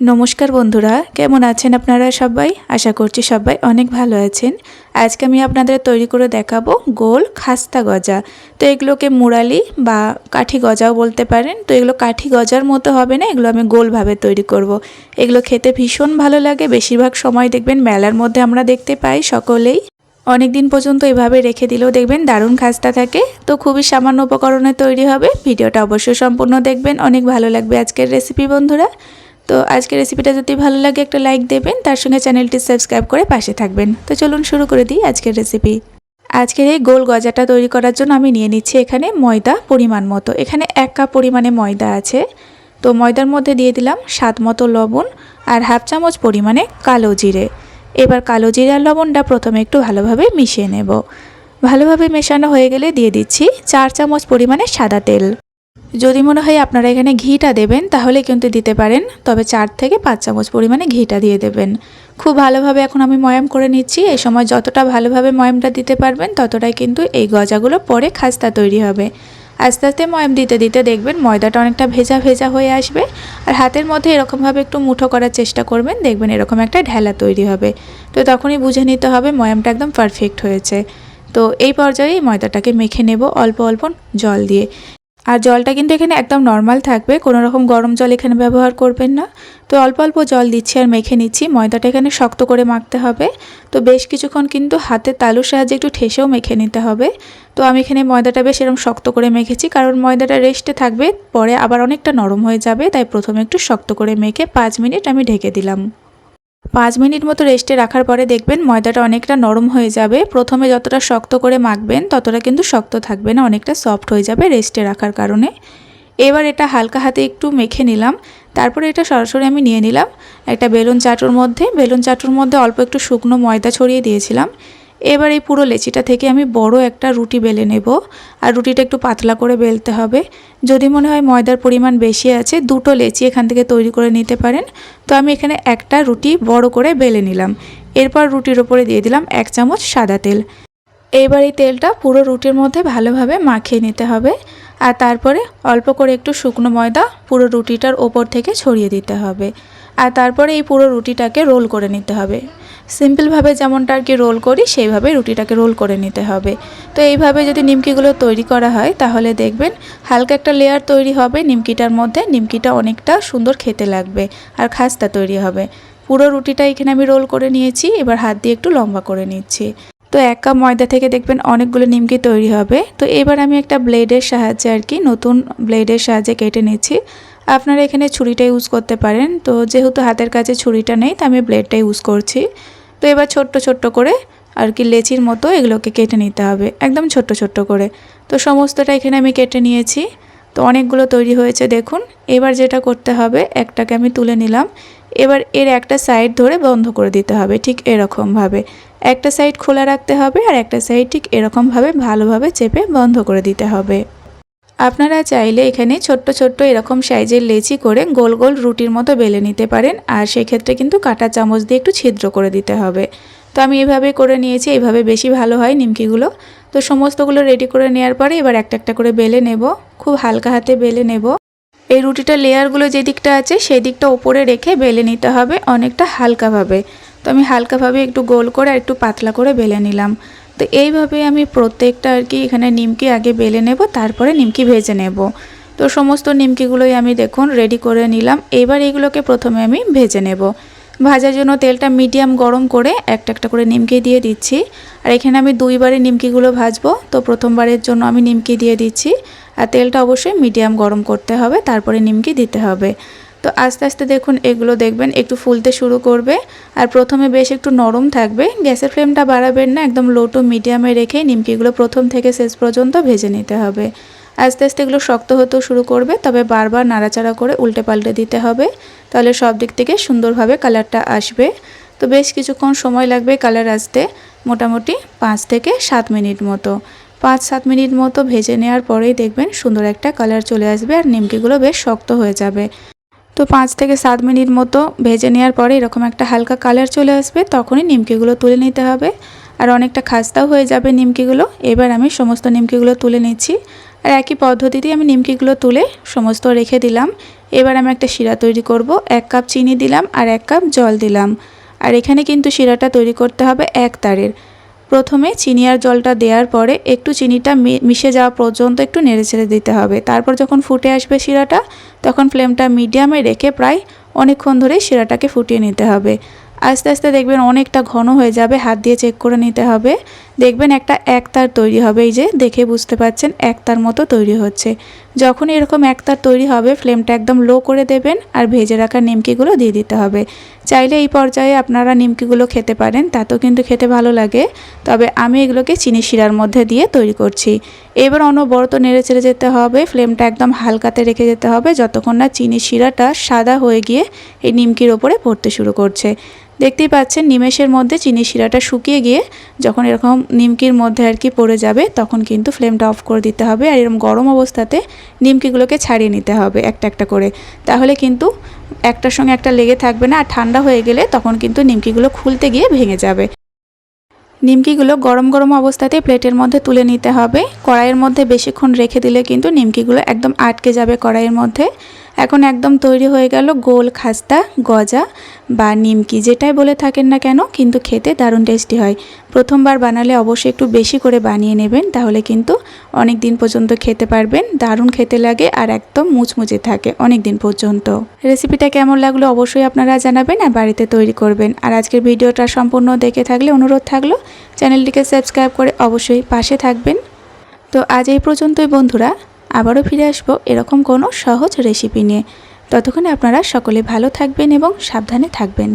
নমস্কার বন্ধুরা, কেমন আছেন আপনারা সবাই? আশা করছি সবাই অনেক ভালো আছেন। আজকে আমি আপনাদের তৈরি করে দেখাবো গোল খাস্তা গজা। তো এগুলোকে মুরালি বা কাঠি গজাও বলতে পারেন। তো এগুলো কাঠি গজার মতো হবে না, এগুলো আমি গোলভাবে তৈরি করব। এগুলো খেতে ভীষণ ভালো লাগে, বেশিরভাগ সময় দেখবেন মেলার মধ্যে আমরা দেখতে পাই, সকলেই। অনেক দিন পর্যন্ত এভাবে রেখে দিলেও দেখবেন দারুণ খাস্তা থাকে। তো খুবই সামান্য উপকরণে তৈরি হবে। ভিডিওটা অবশ্যই সম্পূর্ণ দেখবেন। অনেক ভালো লাগবে আজকের রেসিপি বন্ধুরা। তো আজকে রেসিপিটা যদি ভালো লাগে, একটা লাইক দেবেন, তার সঙ্গে চ্যানেলটি সাবস্ক্রাইব করে পাশে থাকবেন। তো চলুন শুরু করে দিই আজকের রেসিপি আজকের এই গোল গজাটা তৈরি করার জন্য আমি নিয়ে নিচ্ছি এখানে ময়দা পরিমাণ মতো। এখানে এক কাপ পরিমাণে ময়দা আছে। তো ময়দার মধ্যে দিয়ে দিলাম স্বাদ মতো লবণ আর হাফ চামচ পরিমাণে কালো জিরে। এবার কালো জিরে আর লবণটা প্রথমে একটু ভালোভাবে মিশিয়ে নেব। ভালোভাবে মেশানো হয়ে গেলে দিয়ে দিচ্ছি চার চামচ পরিমাণে সাদা তেল। যদি মনে হয় আপনারা এখানে ঘিটা দেবেন, তাহলে কিন্তু দিতে পারেন, তবে চার থেকে পাঁচ চামচ পরিমাণে ঘিটা দিয়ে দেবেন। খুব ভালোভাবে এখন আমি ময়াম করে নিচ্ছি, এই সময় যতটা ভালোভাবে ময়ামটা দিতে পারবেন, ততটাই কিন্তু এই গজাগুলো পরে খাস্তা তৈরি হবে। আস্তে আস্তে ময়াম দিতে দিতে দেখবেন ময়দাটা অনেকটা ভেজা ভেজা হয়ে আসবে, আর হাতের মধ্যে এরকমভাবে একটু মুঠো করার চেষ্টা করবেন, দেখবেন এরকম একটা ঢেলা তৈরি হবে। তো তখনই বুঝে নিতে হবে ময়ামটা একদম পারফেক্ট হয়েছে। তো এই পর্যায়ে ময়দাটাকে মেখে নেব অল্প অল্প জল দিয়ে। আর জলটা কিন্তু এখানে একদম নর্মাল থাকবে কোনো রকম গরম জল এখানে ব্যবহার করবেন না। তো অল্প অল্প জল দিচ্ছি আর মেখে নিচ্ছি, ময়দাটা এখানে শক্ত করে মাখতে হবে। তো বেশ কিছুক্ষণ কিন্তু হাতে তালুর সাহায্যে একটু ঠেসেও মেখে নিতে হবে। তো আমি এখানে ময়দাটা বেশ এরকম শক্ত করে মেখেছি, কারণ ময়দাটা রেস্টে থাকবে, পরে আবার অনেকটা নরম হয়ে যাবে, তাই প্রথমে একটু শক্ত করে মেখে পাঁচ মিনিট আমি ঢেকে দিলাম। পাঁচ মিনিট মতো রেস্টে রাখার পরে দেখবেন ময়দাটা অনেকটা নরম হয়ে যাবে। প্রথমে যতটা শক্ত করে মাখবেন, ততটা কিন্তু শক্ত থাকবে না, অনেকটা সফট হয়ে যাবে রেস্টে রাখার কারণে। এবার এটা হালকা হাতে একটু মেখে নিলাম। তারপরে এটা সরাসরি আমি নিয়ে নিলাম। একটা বেলুন চাটুর মধ্যে, বেলুন চাটুর মধ্যে অল্প একটু শুকনো ময়দা ছড়িয়ে দিয়েছিলাম। এবার এই পুরো লেচিটা থেকে আমি বড় একটা রুটি বেলে নেব। আর রুটিটা একটু পাতলা করে বেলতে হবে। যদি মনে হয় ময়দার পরিমাণ বেশি আছে, দুটো লেচি এখান থেকে তৈরি করে নিতে পারেন। তো আমি এখানে একটা রুটি বড় করে বেলে নিলাম। এরপর রুটির ওপরে দিয়ে দিলাম এক চামচ সাদা তেল। এইবার এই তেলটা পুরো রুটির মধ্যে ভালোভাবে মাখিয়ে নিতে হবে। আর তারপরে অল্প করে একটু শুকনো ময়দা পুরো রুটিটার ওপর থেকে ছড়িয়ে দিতে হবে। আর তারপরে এই পুরো রুটিটাকে রোল করে নিতে হবে। সিম্পলভাবে যেমনটা আর কি রোল করি, সেইভাবে রুটিটাকে রোল করে নিতে হবে। তো এইভাবে যদি নিমকিগুলো তৈরি করা হয়, তাহলে দেখবেন হালকা একটা লেয়ার তৈরি হবে, নিমকিটার মধ্যে নিমকিটা অনেকটা সুন্দর খেতে লাগবে আর খাস্তা তৈরি হবে। পুরো রুটিটা এখানে আমি রোল করে নিয়েছি, এবার হাত দিয়ে একটু লম্বা করে নিচ্ছি। তো এক কাপ ময়দা থেকে দেখবেন অনেকগুলো নিমকি তৈরি হবে। তো এবার আমি একটা ব্লেডের সাহায্যে আর কি নতুন ব্লেডের সাহায্যে কেটে নিচ্ছি। আপনারা এখানে ছুরিটা ইউজ করতে পারেন। তো যেহেতু হাতের কাছে ছুরিটা নেই, তো আমি ব্লেডটা ইউজ করছি। তো এবার ছোট্ট ছোট্ট করে আর কি লেচির মতো এগুলোকে কেটে নিতে হবে, একদম ছোট্ট ছোট্ট করে। তো সমস্তটা এখানে আমি কেটে নিয়েছি। তো অনেকগুলো তৈরি হয়েছে, দেখুন। এবার যেটা করতে হবে, একটাকে আমি তুলে নিলাম। এবার এর একটা সাইড ধরে বন্ধ করে দিতে হবে, ঠিক এরকমভাবে। একটা সাইড খোলা রাখতে হবে আর একটা সাইড ঠিক এরকমভাবে ভালোভাবে চেপে বন্ধ করে দিতে হবে। আপনারা চাইলে এখানে ছোট্ট ছোট্ট এরকম সাইজের লেচি করে গোল গোল রুটির মতো বেলে নিতে পারেন। আর সেক্ষেত্রে কিন্তু কাটা চামচ দিয়ে একটু ছিদ্র করে দিতে হবে। তো আমি এভাবে করে নিয়েছি, এভাবে বেশি ভালো হয় নিমকিগুলো। তো সমস্তগুলো রেডি করে নেওয়ার পরে এবার একটা একটা করে বেলে নেব। খুব হালকা হাতে বেলে নেব। এই রুটিটার লেয়ারগুলো যে দিকটা আছে সেই দিকটা ওপরে রেখে বেলে নিতে হবে অনেকটা হালকাভাবে। তো আমি হালকাভাবে একটু গোল করে আর একটু পাতলা করে বেলে নিলাম। তো এইভাবে আমি প্রত্যেকটা আর কি এখানে নিমকি আগে বেলে নেব, তারপরে নিমকি ভেজে নেব। তো সমস্ত নিমকিগুলোই আমি দেখুন রেডি করে নিলাম। এবার এগুলোকে প্রথমে আমি ভেজে নেব। ভাজার জন্য তেলটা মিডিয়াম গরম করে একটা একটা করে নিমকি দিয়ে দিচ্ছি। আর এখানে আমি দুইবারে নিমকিগুলো ভাজবো। তো প্রথমবারের জন্য আমি নিমকি দিয়ে দিচ্ছি। আর তেলটা অবশ্যই মিডিয়াম গরম করতে হবে, তারপরে নিমকি দিতে হবে। তো আস্তে আস্তে দেখুন, এগুলো দেখবেন, একটু ফুলতে শুরু করবে। আর প্রথমে বেশ একটু নরম থাকবে। গ্যাসের ফ্লেমটা বাড়াবেন না, একদম লো টু মিডিয়ামে রেখে নিমকিগুলো প্রথম থেকে শেষ পর্যন্ত ভেজে নিতে হবে। আস্তে আস্তে এগুলো শক্ত হতেও শুরু করবে, তবে বারবার নাড়াচাড়া করে উল্টে পাল্টে দিতে হবে। তাহলে সব দিক থেকে সুন্দরভাবে কালারটা আসবে। তো বেশ কিছুক্ষণ সময় লাগবে কালার আসতে, মোটামুটি পাঁচ থেকে সাত মিনিট মতো। পাঁচ সাত মিনিট মতো ভেজে নেওয়ার পরেই দেখবেন সুন্দর একটা কালার চলে আসবে আর নিমকিগুলো বেশ শক্ত হয়ে যাবে। তো পাঁচ থেকে সাত মিনিট মতো ভেজে নেওয়ার পরে এরকম একটা হালকা কালার চলে আসবে, তখনই নিমকিগুলো তুলে নিতে হবে। আর অনেকটা খাস্তাও হয়ে যাবে নিমকিগুলো। এবার আমি সমস্ত নিমকিগুলো তুলে নিচ্ছি। আর একই পদ্ধতিতেই আমি নিমকিগুলো তুলে সমস্ত রেখে দিলাম। এবার আমি একটা শিরা তৈরি করব। এক কাপ চিনি দিলাম আর এক কাপ জল দিলাম। আর এখানে কিন্তু শিরাটা তৈরি করতে হবে এক তারের। প্রথমে চিনি আর জলটা দেওয়ার পরে একটু চিনিটা মিশে যাওয়া পর্যন্ত একটু নেড়ে ছেড়ে দিতে হবে। তারপর যখন ফুটে আসবে শিরাটা, তখন ফ্লেমটা মিডিয়ামে রেখে প্রায় অনেকক্ষণ ধরে শিরাটাকে ফুটিয়ে নিতে হবে। আস্তে আস্তে দেখবেন অনেকটা ঘন হয়ে যাবে, হাত দিয়ে চেক করে নিতে হবে। দেখবেন একটা একতার তৈরি হবে, এই যে দেখে বুঝতে পাচ্ছেন একতার মতো তৈরি হচ্ছে। যখন এরকম একতার তৈরি হবে ফ্লেমটা একদম লো করে দেবেন আর ভেজে রাখা নিমকিগুলো দিয়ে দিতে হবে। চাইলে এই পর্যায়ে আপনারা নিমকিগুলো খেতে পারেন, তাতেও কিন্তু খেতে ভালো লাগে। তবে আমি এগুলোকে চিনি শিরার মধ্যে দিয়ে তৈরি করছি। এবার অনবরত নেড়ে চেড়ে যেতে হবে ফ্লেমটা একদম হালকাতে রেখে যেতে হবে, যতক্ষণ না চিনি শিরাটা সাদা হয়ে গিয়ে এই নিমকির ওপরে পড়তে শুরু করছে। দেখতেই পাচ্ছেন নিমেষের মধ্যে চিনি শিরাটা শুকিয়ে গিয়ে যখন এরকম নিমকির মধ্যে আর কি পড়ে যাবে, তখন কিন্তু ফ্লেমটা অফ করে দিতে হবে আর এরকম গরম অবস্থাতে নিমকিগুলোকে ছাড়িয়ে নিতে হবে একটা একটা করে। তাহলে কিন্তু একটার সঙ্গে একটা লেগে থাকবে না আর ঠান্ডা হয়ে গেলে তখন কিন্তু নিমকিগুলো খুলতে গিয়ে ভেঙে যাবে। নিমকিগুলো গরম গরম অবস্থাতে প্লেটের মধ্যে তুলে নিতে হবে। কড়াইয়ের মধ্যে বেশিক্ষণ রেখে দিলে কিন্তু নিমকিগুলো একদম আটকে যাবে কড়াইয়ের মধ্যে। এখন একদম তৈরি হয়ে গেল গোল খাস্তা, গজা বা নিমকি। যেটাই বলে থাকেন না কেন, কিন্তু খেতে দারুণ টেস্টি হয়। প্রথমবার বানালে অবশ্যই একটু বেশি করে বানিয়ে নেবেন, তাহলে কিন্তু অনেক দিন পর্যন্ত খেতে পারবেন। দারুণ খেতে লাগে আর একদম মুচমুচে থাকে অনেক দিন পর্যন্ত। রেসিপিটা কেমন লাগল অবশ্যই আপনারা জানাবেন আর বাড়িতে তৈরি করবেন। আর আজকের ভিডিওটা সম্পূর্ণ দেখে থাকলে অনুরোধ থাকল, চ্যানেলটিকে সাবস্ক্রাইব করে অবশ্যই পাশে থাকবেন। তো আজ এই পর্যন্তই বন্ধুরা। আবারও ফিরে আসব এরকম কোনো সহজ রেসিপি নিয়ে। ততক্ষণে আপনারা সকলে ভালো থাকবেন এবং সাবধানে থাকবেন।